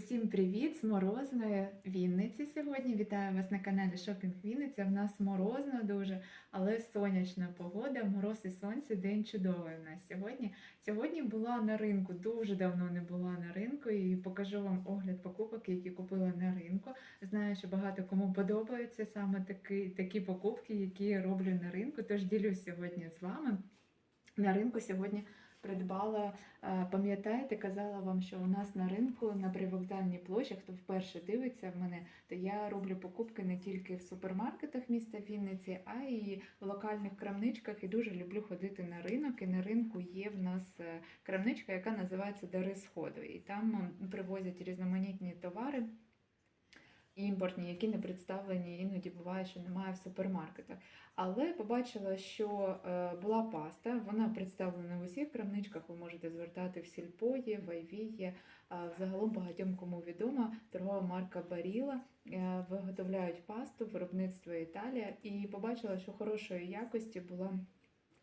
Усім привіт з морозної Вінниці сьогодні. Вітаю вас на каналі Шопінг Вінниця. В нас морозно дуже, але сонячна погода, мороз і сонце, день чудовий у нас сьогодні. Сьогодні була на ринку, дуже давно не була на ринку і покажу вам огляд покупок, які купила на ринку. Знаю, що багато кому подобаються саме такі, такі покупки, які роблю на ринку. Тож ділюсь сьогодні з вами. На ринку сьогодні придбала, е, пам'ятаєте, казала вам, що у нас на ринку на привокзальній площі, хто вперше дивиться в мене, то я роблю покупки не тільки в супермаркетах міста Вінниці, а й в локальних крамничках. І дуже люблю ходити на ринок. І на ринку є в нас е, крамничка, яка називається Дари Сходу. І там привозять різноманітні товари. Імпортні, які не представлені, іноді буває, що немає в супермаркетах. Але побачила, що е, була паста, вона представлена в усіх крамничках. Ви можете звертати в сільпої, в Айвії. Взагалом багатьом кому відома торгова марка Баріла. Е, Виготовляють пасту, виробництво Італія. І побачила, що хорошої якості була,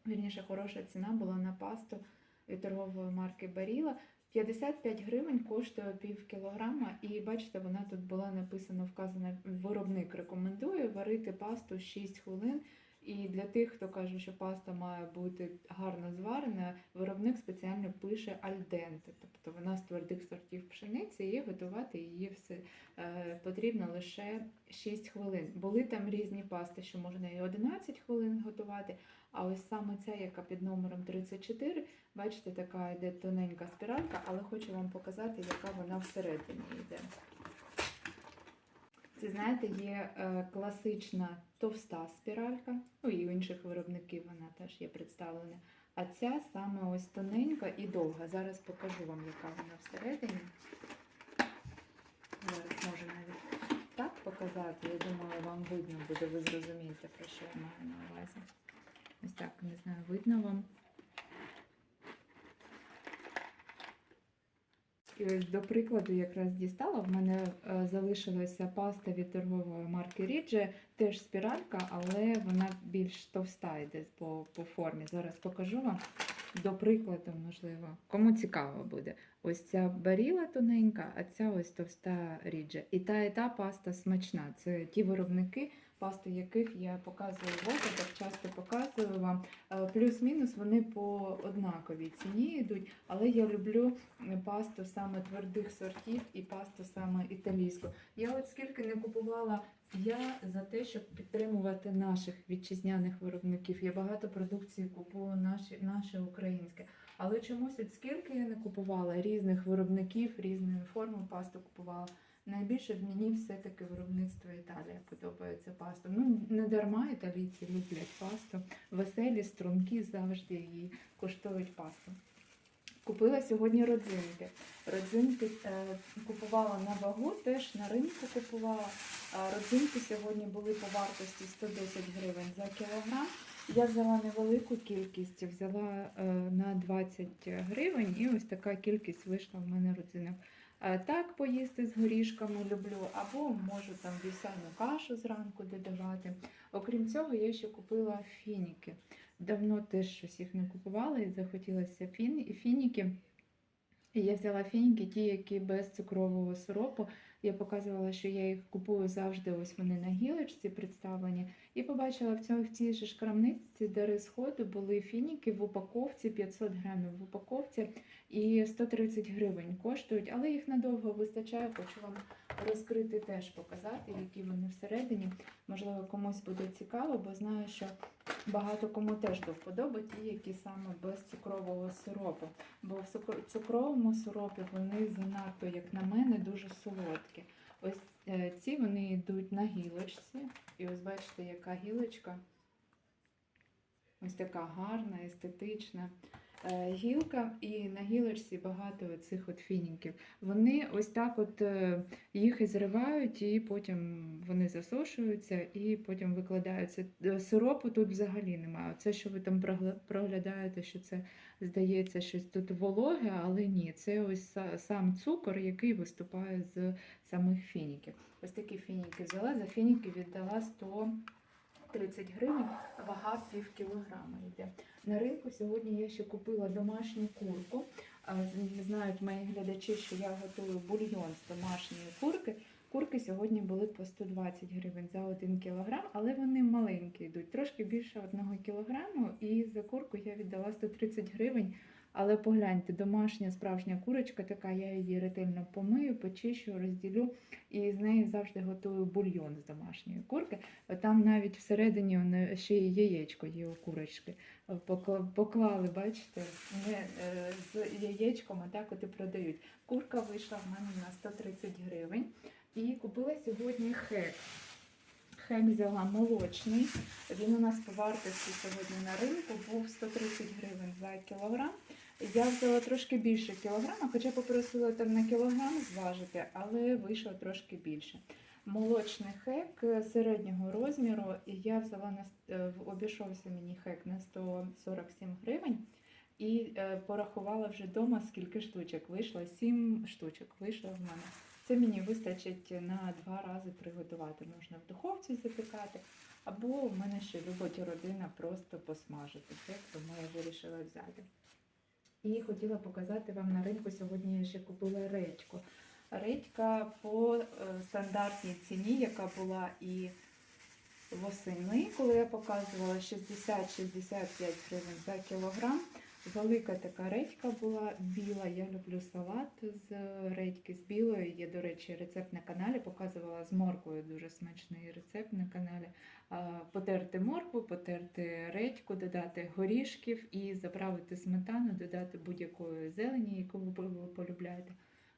вірніше, хороша ціна була на пасту від торгової марки Баріла. 55 гривень коштує пів кілограма, і бачите, вона тут була написано, вказана виробник рекомендує варити пасту 6 хвилин. І для тих, хто каже, що паста має бути гарно зварена, виробник спеціально пише альденте, тобто вона з твердих сортів пшениці, і готувати її все е, потрібно лише 6 хвилин. Були там різні пасти, що можна і 11 хвилин готувати. А ось саме ця, яка під номером 34, бачите, така йде тоненька спіралька, але хочу вам показати, яка вона всередині йде. Це, знаєте, є е, класична товста спіралька, ну і у інших виробників вона теж є представлена. А ця саме ось тоненька і довга. Зараз покажу вам, яка вона всередині. Зараз можу навіть так показати. Я думаю, вам видно буде, ви зрозумієте, про що я маю на увазі. Ось так, не знаю, видно вам. І ось до прикладу якраз дістала. В мене е, залишилася паста від торгової марки Рідже, теж спіралька, але вона більш товста йде по, по формі. Зараз покажу вам. До прикладу, можливо, кому цікаво буде. Ось ця баріла тоненька, а ця ось товста ріджа. І та і та паста смачна. Це ті виробники, пасти яких я показую в оглядах, часто показую вам. Е, Плюс-мінус вони по однаковій ціні йдуть, але я люблю пасту саме твердих сортів і пасту саме італійську. Я от скільки не купувала, я за те, щоб підтримувати наших вітчизняних виробників. Я багато продукції купую наші, наше українське. Але чомусь от скільки я не купувала різних виробників, різної форми пасту купувала. Найбільше в мені все-таки виробництво Італія подобається паста. Ну, не дарма італійці люблять пасту. Веселі, струнки завжди її коштують пасту. Купила сьогодні родзинки. Родзинки е, купувала на вагу, теж на ринку купувала. Родзинки сьогодні були по вартості 110 гривень за кілограм. Я взяла невелику кількість, взяла е, на 20 гривень, і ось така кількість вийшла в мене родзинок. Е, Так поїсти з горішками люблю, або можу там вівсяну кашу зранку додавати. Окрім цього, я ще купила фініки. Давно теж щось їх не купувала і захотілося фін- фініки. І я взяла фініки, ті, які без цукрового сиропу. Я показувала, що я їх купую завжди. Ось вони на гілочці представлені. І побачила в цьому в цій же ж крамниці, де сходу були фініки в упаковці 500 грамів в упаковці і 130 гривень коштують, але їх надовго вистачає. Хочу вам розкрити теж показати, які вони всередині. Можливо, комусь буде цікаво, бо знаю, що багато кому теж до вподоби ті, які саме без цукрового сиропу. Бо в цукровому сиропі вони занадто, як на мене, дуже солодкі. Ось е, ці вони йдуть на гілочці. І ось бачите, яка гілочка. Ось така гарна, естетична е, гілка, і на гілочці багато цих от фініків. Вони ось так от е, їх і зривають, і потім вони засушуються, і потім викладаються. Е, Сиропу тут взагалі немає. Це, що ви там проглядаєте, що це здається щось тут вологе, але ні, це ось сам цукор, який виступає з самих фініків. Ось такі фініки взяла, за фініки віддала 100 30 гривень, вага пів кілограма йде. На ринку сьогодні я ще купила домашню курку. Знають мої глядачі, що я готую бульйон з домашньої курки. Курки сьогодні були по 120 гривень за 1 кілограм, але вони маленькі йдуть, трошки більше 1 кілограму. І за курку я віддала 130 гривень. Але погляньте, домашня справжня курочка така, я її ретельно помию, почищу, розділю і з неї завжди готую бульйон з домашньої курки. Там навіть всередині ще й яєчко є у курочки. Поклали, бачите, не е, з яєчком, а так от і продають. Курка вийшла в мене на 130 гривень. І купила сьогодні хек. Хек взяла молочний. Він у нас по вартості сьогодні на ринку був 130 гривень за кілограм. Я взяла трошки більше кілограма, хоча попросила там на кілограм зважити, але вийшло трошки більше. Молочний хек е, середнього розміру, і я взяла на е, обійшовся мені хек на 147 гривень. І е, порахувала вже вдома, скільки штучок вийшло. Сім штучок вийшло в мене. Це мені вистачить на два рази приготувати. Можна в духовці запікати, або в мене ще любить родина просто посмажити хек, тому я вирішила взяти. І хотіла показати вам на ринку сьогодні я ще купила редьку. Редька по е, стандартній ціні, яка була і восени, коли я показувала 60-65 гривень за кілограм. Велика така редька була біла. Я люблю салат з редьки з білої. Є, до речі, рецепт на каналі. Показувала з морквою дуже смачний рецепт на каналі. Потерти моркву, потерти редьку, додати горішків і заправити сметану, додати будь-якої зелені, яку ви полюбляєте.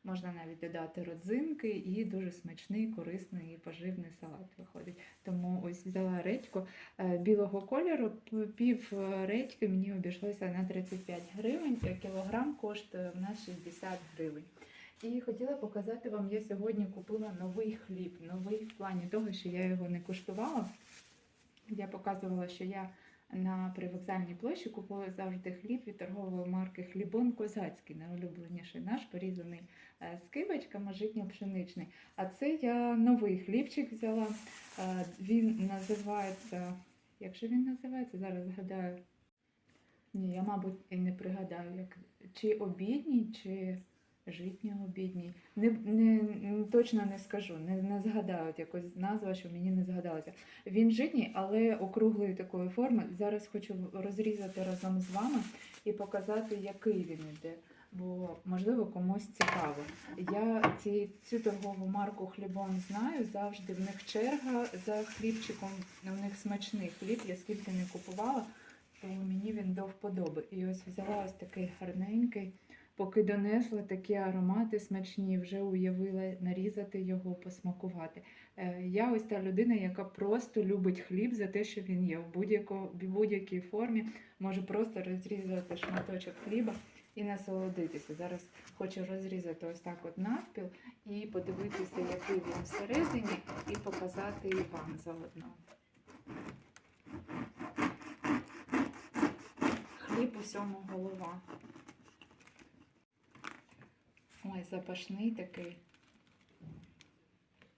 Можна навіть додати родзинки і дуже смачний, корисний і поживний салат виходить. Тому ось взяла редьку е, білого кольору. Пів е, редьки мені обійшлося на 35 гривень, а кілограм коштує в нас 60 гривень. І хотіла показати вам, я сьогодні купила новий хліб, новий в плані того, що я його не куштувала. Я показувала, що я на привокзальній площі купую завжди хліб від торгової марки Хлібон Козацький, найулюбленіший наш, порізаний е, з кибочками, житньо-пшеничний. А це я новий хлібчик взяла. Е, Він називається. Як же він називається? Зараз згадаю. Ні, я, мабуть, і не пригадаю, як чи обідній, чи житньо-обідній. Не, не, не- точно не скажу, не, не згадаю якось назва, що мені не згадалося. Він житній, але округлої такої форми. Зараз хочу розрізати разом з вами і показати, який він іде. Бо можливо комусь цікаво. Я ці, цю торгову марку хлібом знаю. Завжди в них черга за хлібчиком. У них смачний хліб. Я скільки не купувала, то мені він до вподоби. І ось взяла ось такий гарненький. Поки донесла такі аромати смачні, вже уявила нарізати його, посмакувати. Е, Я ось та людина, яка просто любить хліб за те, що він є в будь-якій формі. Може просто розрізати шматочок хліба і насолодитися. Зараз хочу розрізати ось так от навпіл і подивитися, який він всередині, і показати і вам заодно. Хліб усьому голова. Ой, запашний такий.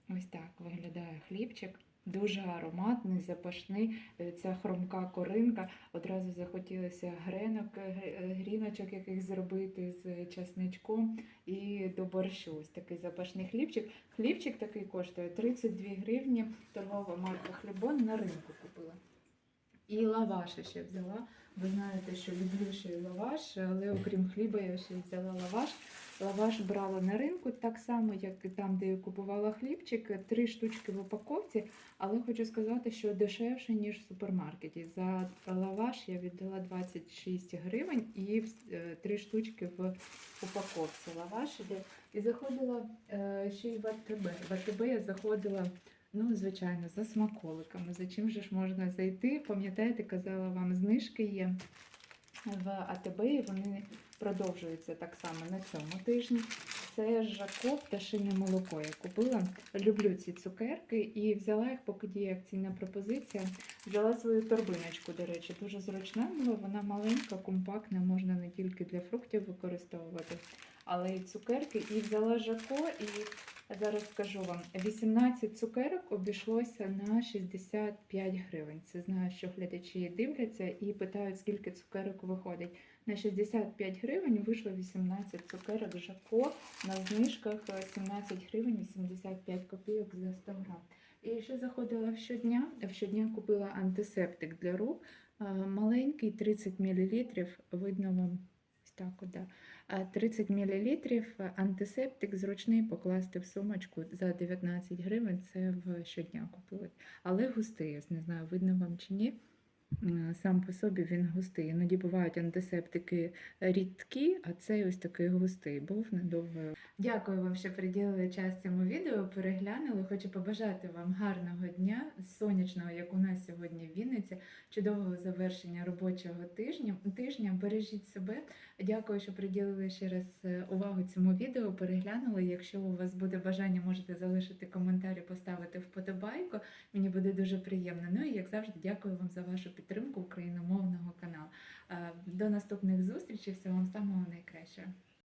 Ось так виглядає хлібчик. Дуже ароматний, запашний. Е, Ця хромка коринка. Одразу захотілося гренок, е, е, гріночок яких зробити з часничком і до борщу. Ось такий запашний хлібчик. Хлібчик такий коштує 32 гривні. Торгова марка Хлібон на ринку купила. І лаваш ще взяла. Ви знаєте, що люблю ще лаваш, але окрім хліба я ще взяла лаваш. Лаваш брала на ринку так само, як і там, де я купувала хлібчик, три штучки в упаковці, але хочу сказати, що дешевше, ніж в супермаркеті. За лаваш я віддала 26 гривень і е, три штучки в упаковці. Лаваш іде. І заходила е, ще й в АТБ. В АТБ я заходила. Ну, звичайно, за смаколиками. За чим же ж можна зайти? Пам'ятаєте, казала вам, знижки є в АТБ, і вони продовжуються так само на цьому тижні. Це Жако пташине молоко. Я купила. Люблю ці цукерки і взяла їх, поки діє акційна пропозиція. Взяла свою торбиночку, до речі, дуже зручна була. Вона маленька, компактна, можна не тільки для фруктів використовувати, але й цукерки. І взяла Жако і Зараз скажу вам, 18 цукерок обійшлося на 65 гривень. Це знаю, що глядачі дивляться і питають, скільки цукерок виходить. На 65 гривень вийшло 18 цукерок Жако на знижках е, 17 гривень 85 копійок за 100 грам. І ще заходила щодня. Щодня купила антисептик для рук. е, Маленький 30 мл, видно вам так. да. А 30 мл антисептик зручний покласти в сумочку за 19 гривень. Це в щодня купують. Але густий, не знаю, видно вам чи ні. Сам по собі він густий. Іноді бувають антисептики рідкі, а цей ось такий густий був недовго. Дякую вам, що приділили час цьому відео. Переглянули. Хочу побажати вам гарного дня, сонячного, як у нас сьогодні в Вінниці, чудового завершення робочого тижня. Тижня бережіть себе. Дякую, що приділили ще раз е, увагу цьому відео. Переглянули. Якщо у вас буде бажання, можете залишити коментар і поставити вподобайку. Мені буде дуже приємно. Ну і як завжди, дякую вам за вашу підтримку україномовного каналу. Е, До наступних зустрічей. Всього вам самого найкращого.